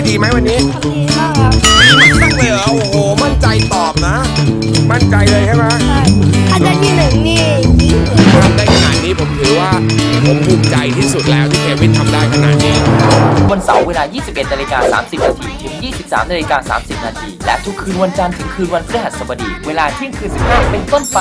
ได้ดีไหมวันนี้ดีมากครับดีมาเลยเหรอโอ้โหมั่นใจตอบนะ มั่นใจเลยใช่ไหมใช่อาจารย์ที่หนึ่งนี่ทำได้ขนาดนี้ผมถือว่าผมภูมิใจที่สุดแล้วที่เควินทำได้ขนาดนี้ วันเสาร์เวลา 21นาฬิกา30 นาทีถึง 23นาฬิกา30 นาที และทุกคืนวันจันทร์ถึงคืนวันพฤหัสบดี เวลาเที่ยงคืน15เป็นต้นไป